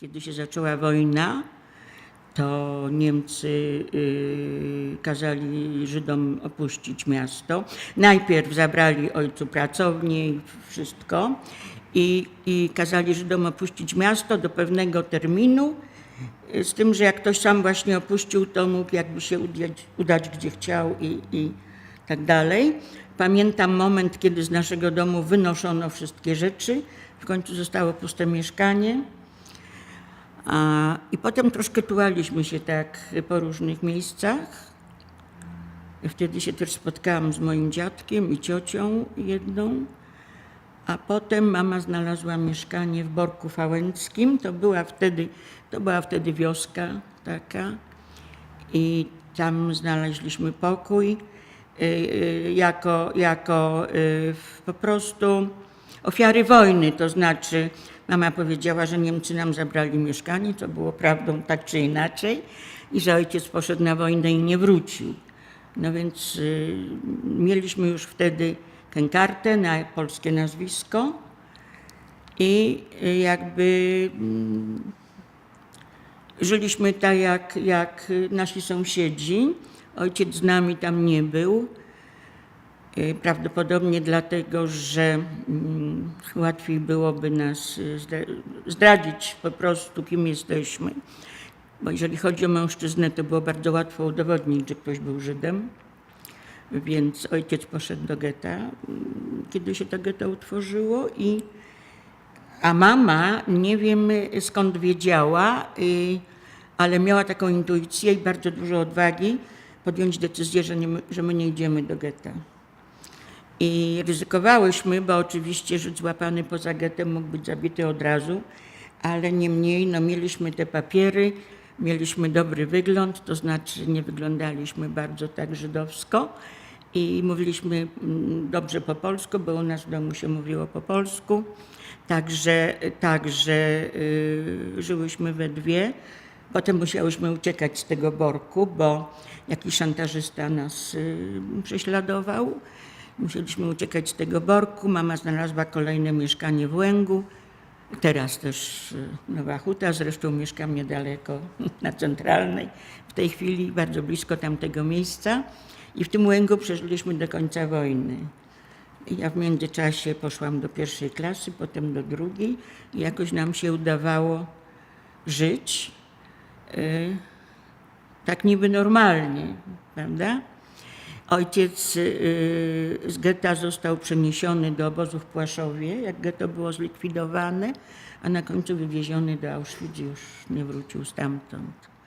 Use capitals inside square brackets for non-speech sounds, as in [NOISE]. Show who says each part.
Speaker 1: Kiedy się zaczęła wojna, to Niemcy y, kazali Żydom opuścić miasto. Najpierw zabrali ojcu pracownię i wszystko i, i kazali Żydom opuścić miasto do pewnego terminu, z tym, że jak ktoś sam właśnie opuścił, to mógł jakby się udać, udać gdzie chciał i, i tak dalej. Pamiętam moment, kiedy z naszego domu wynoszono wszystkie rzeczy. W końcu zostało puste mieszkanie. I potem troszkę tułaliśmy się tak po różnych miejscach. Wtedy się też spotkałam z moim dziadkiem i ciocią jedną. A potem mama znalazła mieszkanie w Borku Fałęckim. To była wtedy, to była wtedy wioska taka. I tam znaleźliśmy pokój y, y, jako, jako y, po prostu ofiary wojny. To znaczy, mama powiedziała, że Niemcy nam zabrali mieszkanie, co było prawdą tak czy inaczej, i że ojciec poszedł na wojnę i nie wrócił. No więc y, mieliśmy już wtedy tę kartę na polskie nazwisko i y, jakby mm, żyliśmy tak jak, jak y, nasi sąsiedzi. Ojciec z nami tam nie był. Y, Prawdopodobnie dlatego, że mm, łatwiej byłoby nas y, zdra- zdradzić po prostu, kim jesteśmy. Bo jeżeli chodzi o mężczyznę, to było bardzo łatwo udowodnić, że ktoś był Żydem. Więc ojciec poszedł do getta, mm, kiedy się to getto utworzyło i a mama, nie wiem y, skąd wiedziała, y, ale miała taką intuicję i bardzo dużo odwagi podjąć decyzję, że, nie, że my nie idziemy do getta. I ryzykowałyśmy, bo oczywiście Żyd złapany poza gettem mógł być zabity od razu, ale niemniej no, mieliśmy te papiery, mieliśmy dobry wygląd, to znaczy nie wyglądaliśmy bardzo tak żydowsko i mówiliśmy mm, dobrze po polsku, bo u nas w domu się mówiło po polsku. Także, także y, żyłyśmy we dwie. Potem musiałyśmy uciekać z tego borku, bo jakiś szantażysta nas y, prześladował. Musieliśmy uciekać z tego borku. Mama znalazła kolejne mieszkanie w Łęgu. Teraz też y, Nowa Huta, zresztą mieszkam niedaleko [LAUGHS] na Centralnej. W tej chwili bardzo blisko tamtego miejsca. I w tym Łęgu przeżyliśmy do końca wojny. Ja w międzyczasie poszłam do pierwszej klasy, potem do drugiej i jakoś nam się udawało żyć y, tak niby normalnie, prawda? Ojciec y, z getta został przeniesiony do obozu w Płaszowie, jak getto było zlikwidowane, a na końcu wywieziony do Auschwitz już nie wrócił stamtąd.